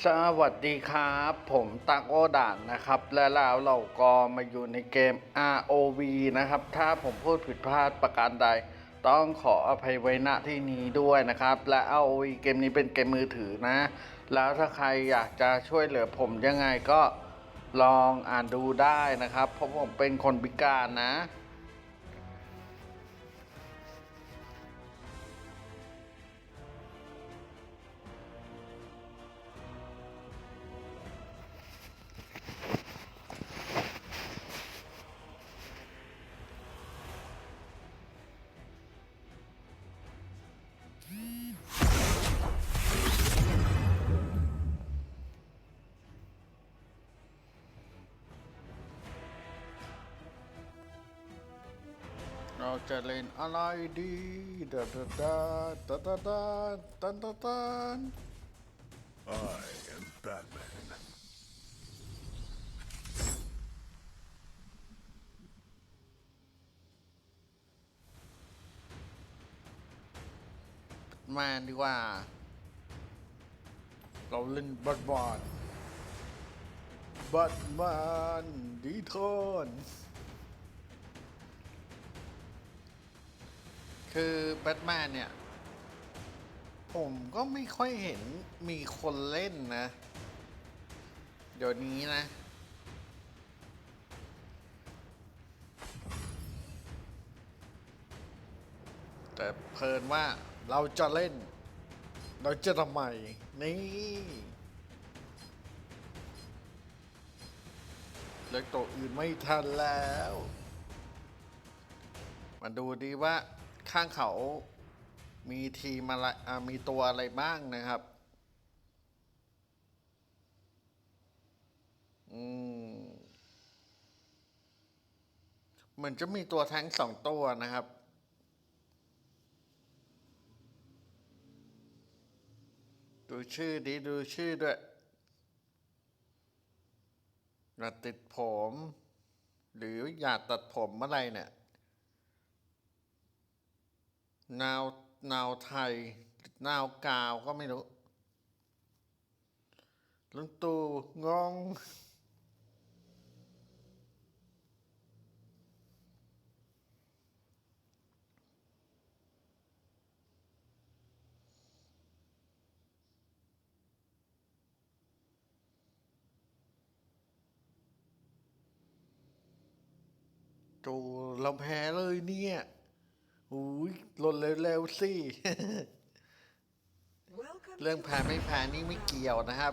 สวัสดีครับ ผมตักโอด่านนะครับ และแล้วเราก็มาอยู่ในเกม ROV นะครับ ถ้าผมพูดผิดพลาดประการใด ต้องขออภัยไว้ณที่นี้ด้วยนะครับ และ ROV เกมนี้เป็นเกมมือถือนะ แล้วถ้าใครอยากจะช่วยเหลือผมยังไงก็ลองอ่านดูได้นะครับ เพราะผมเป็นคนพิการนะ เราจะเล่นอะไรดีดาดาดาดาดาดาตันตันตัน I am Batman. มาดีกว่า เราเล่นบัตบอลบัตมันดีทอน คือแบทแมนเนี่ย ผมก็ไม่ค่อยเห็นมีคนเล่นนะ เดี๋ยวนี้นะ แต่เพลินว่าเราจะเล่น เราจะทำไม นี่เลือกตัวอื่นไม่ทันแล้ว มาดูดีว่า ข้างเขามีทีมอะไรมีตัวอะไรบ้างนะครับ อืม เหมือนจะมีตัวแท้งสองตัวนะครับ ดูชื่อดีดูชื่อด้วยอยากติดผม หรืออยากตัดผมเมื่อไรเนี่ย นาว นาวไทย นาวกาวก็ไม่รู้ลุงตู่งงจูเราแพ้เลยเนี่ย อุ้ยลดเร็วๆสิ Welcome เรื่องแพ้ไม่แพ้นี่ไม่เกี่ยวนะครับ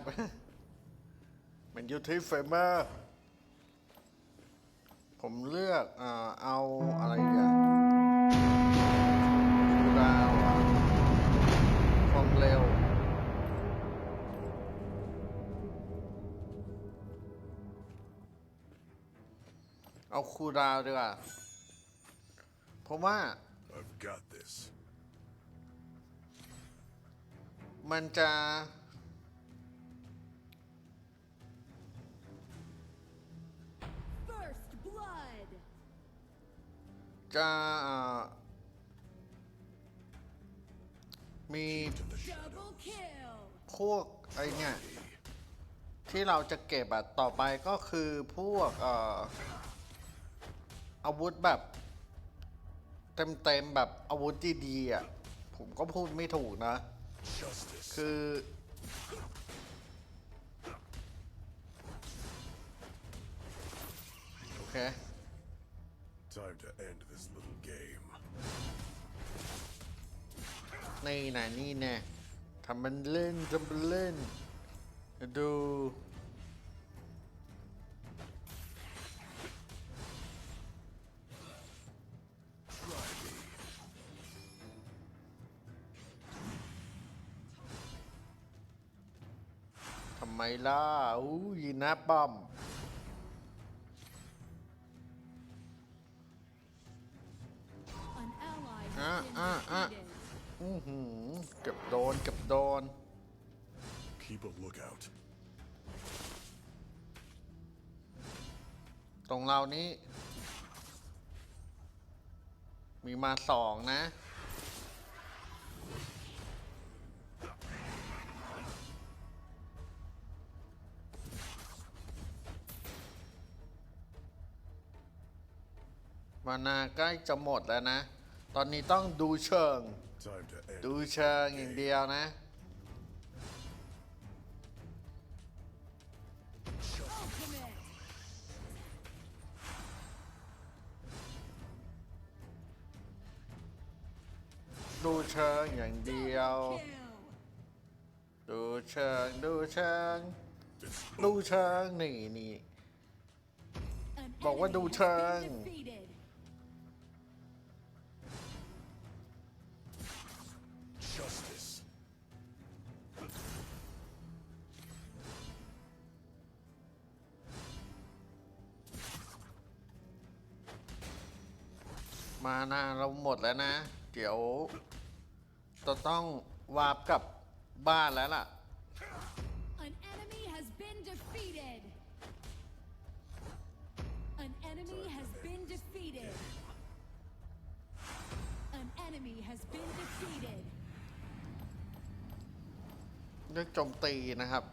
มันอยู่ที่เฟรมเมอร์ ผมเลือกเอ่อเอาอะไรกันดาวอะความเร็วเอาคูลดาวน์ดีกว่าเพราะว่า I've got this. มันจะ First Blood. จะเอ่อมี Double kill. พวกไอเนี่ย ที่เราจะเก็บอะต่อไปก็คือพวกเอ่ออาวุธแบบ เต็มๆแบบอาวุธดีๆอะผมก็พูดไม่ถูกนะ Justice. คือ โอเค Time to end this little game. นี่นะนี่แน่ทำมันเล่นทำมันเล่น ดู ล่ะอู้ยนะป้อม An ally has Ah, been ah, ah. defeated. อื้อหือเกับโดนเกับโดน Keep a lookout. ตรงเรานี้ มีมาสองนะ มานาใกล้จะหมดแล้วนะ ตอนนี้ต้องดูเชิง Time to end ดูเชิงอย่างเดียวนะ Ultimate. ดูเชิงอย่างเดียว Kill. ดูเชิง ดูเชิง It's ดูเชิงนี่นี่ An บอกว่า enemy ดู has เชิง นาเราหมดแล้วนะ เดี๋ยวจะต้องวาร์ปกลับบ้านแล้วล่ะ An enemy has been defeated. An enemy has been defeated. An enemy has been defeated. เลือกโจมตีนะครับ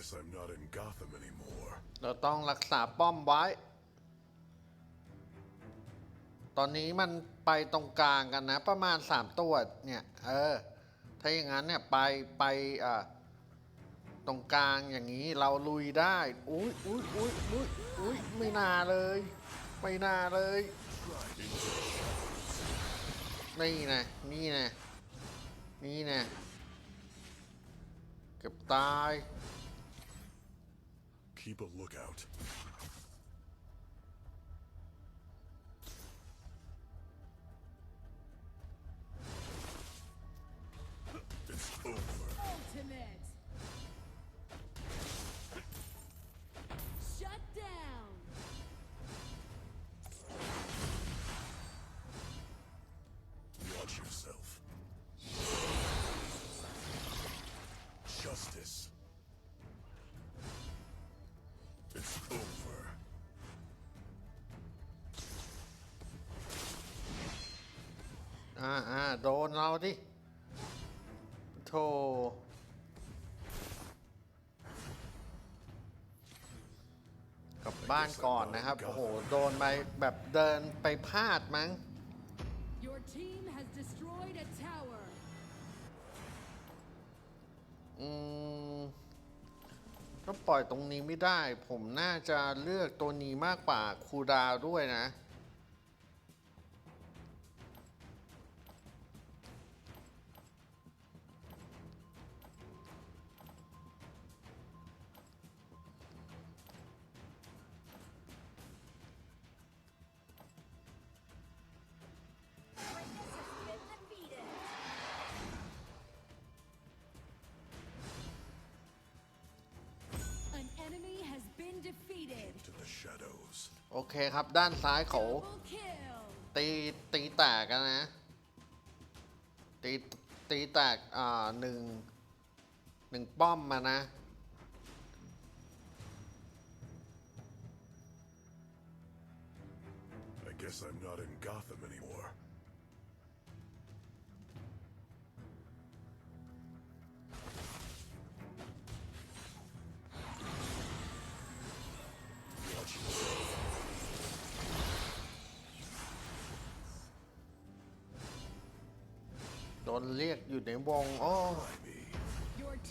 guess I'm not in Gotham anymore. เราต้องรักษาป้อมไว้ ตอนนี้มันไปตรงกลางกันนะ ประมาณสามตัวเนี่ย เออ ถ้าอย่างนั้นเนี่ยไปไปอ่าตรงกลางอย่างนี้เราลุยได้ อุ้ยอุ้ยอุ้ยอุ้ยอุ้ยไม่น่าเลย ไม่น่าเลย นี่นะนี่นะนี่นะเกือบตาย Keep a lookout. โดนเราดิโธ่กลับบ้านก่อนนะครับ โอ้โห โดนไปแบบเดินไปพลาดมั้ง Your team has destroyed a tower. อืมก็ปล่อยตรงนี้ไม่ได้ ผมน่าจะเลือกตัวนี้มากกว่าคูลดาวน์ด้วยนะ โอเคครับด้านซ้ายเขาตีตีแตกกันนะ ตีตีแตกอ่าหนึ่งหนึ่งป้อมมานะ I guess I'm not in Gotham anymore. นเรียกอยู่ในวงโอ้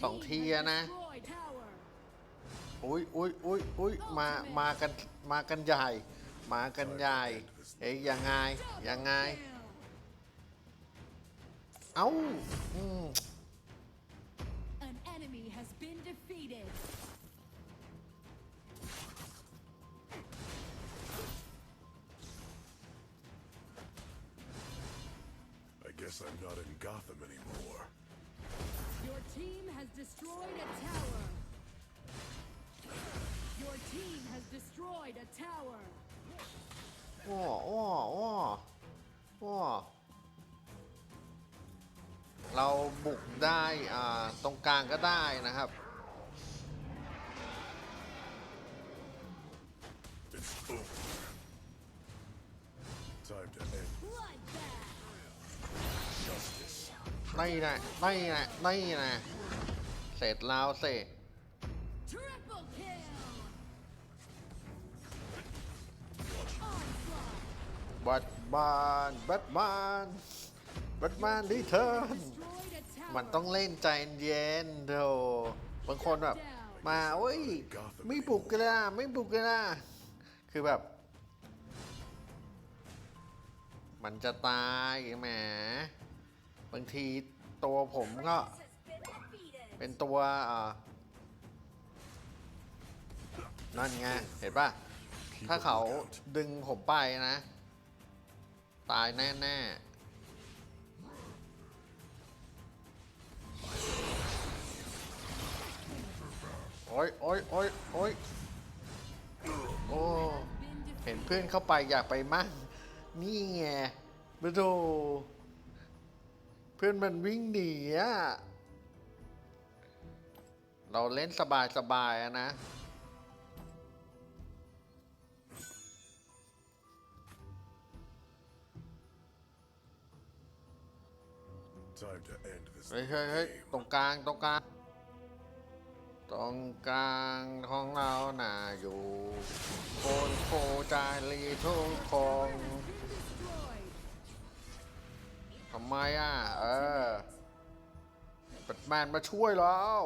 สองทีนะอุ้ยอุ้ยอุ้ยอุ้ยมา มากัน มากันใหญ่ มากันใหญ่ เอ้ยยังไง ยังไง เอ้า guess I'm not in Gotham anymore. Your team has destroyed a tower. Your team has destroyed a tower. ว้าว้าว้าว้าเราบุกได้อ่าตรงกลางก็ได้นะครับ นี่นะนี่นะนี่นะเสร็จแล้วเสร็จ Triple kill. Onslaught. บัตบานบัตบานบัตบานรีเทิร์น Destroyed a tower. มันต้องเล่นใจเย็นโธ่บางคนแบบ มาโอ้ย ไม่บุกกันละไม่บุกกันละคือแบบ มันจะตายแหม บางทีตัวผมก็เป็นตัวอ่านั่นไง เห็นป่ะ ถ้าเขาดึงผมไปนะ ตายแน่ ๆโอ้ยโอ้ยโอ้ยโอ้ยโอ้ เห็นเพื่อนเข้าไปอยากไปมั่งนี่ไงมาดู เพื่อนมันวิ่งหนีอะเราเล่นสบายๆอะนะ Time to end this เฮ้ย little เฮ้ยเฮ้ย game. ตรงกลาง ตรงกลาง ตรงกลางของเราน่าอยู่โคนโคจารีทุกค Been นำไมอะ เออแบทแมนมาช่วยแล้ว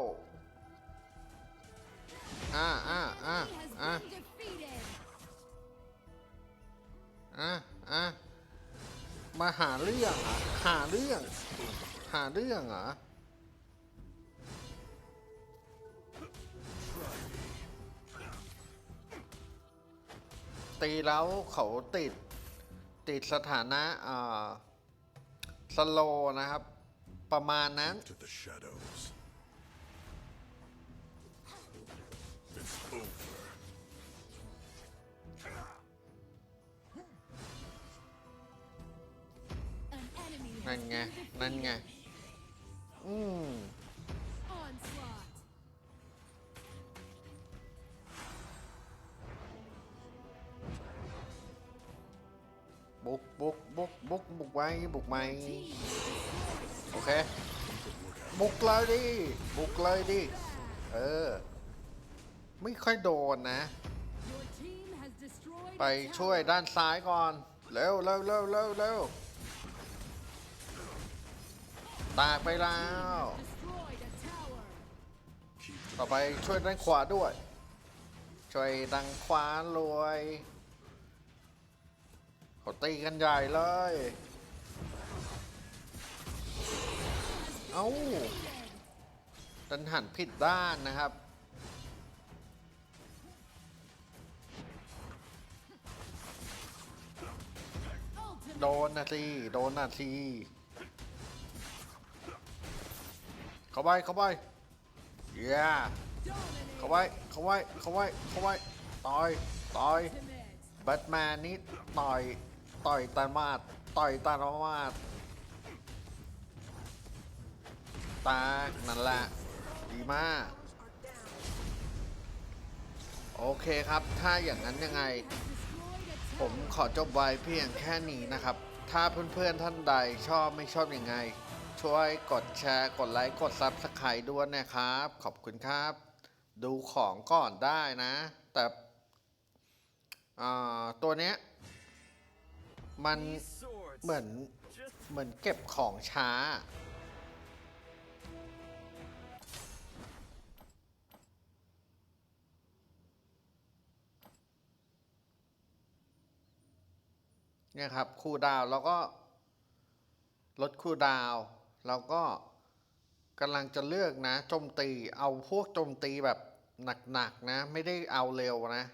อ่าอ่าอ่า He has อ่า been defeated. อะอะมาหาเรื่องเหรอหาเรื่อง หาเรื่องเหรอตีแล้วเขาติดติดสถานะอ่า สโลนะครับ ประมาณนั้น To the shadows. It's over. An enemy นั่น has ไง been นั่นไง defeated. อืม ไว้บุกไหม Team โอเค บุกเลยดิ บุกเลยดิ back. เออ ไม่ค่อยโดนนะ Your team has destroyed ไป a tower. ช่วยด้านซ้ายก่อน เร็วเร็วเร็วเร็วเร็วตากไปแล้ว Destroyed a tower. Keep ต่อไปช่วยด้านขวาด้วย ช่วยด้านขวารวยเขาตีกันใหญ่เลย เอ้าดันหันผิดด้านนะครับ โดนนะสิโดนนะสิเข้าไปเข้าไปเย้เข้าไว้เข้าไว้เข้าไว้เข้าไว้ต่อยต่อยแบทแมนนี่ต่อยต่อยตามาดต่อยตามาด ตา นั่นแหละ ดีมาก โอเคครับ ถ้าอย่างนั้นยังไง ผมขอจบไว้เพียงแค่นี้นะครับ ถ้าเพื่อนๆท่านใดชอบไม่ชอบอยังไง ช่วยกดแชร์ กดไลค์ กดซับสไครต์ด้วยนะครับ ขอบคุณครับ ดูของก่อนได้นะ แต่ตัวเนี้ยมันเหมือนเหมือนเก็บของช้า เนี่ยครับคูลดาวน์แล้วก็ลดคูลดาวน์แล้วก็กำลังจะเลือกนะโจมตีเอาพวกโจมตีแบบหนักๆนะ ไม่ได้เอาเร็วนะ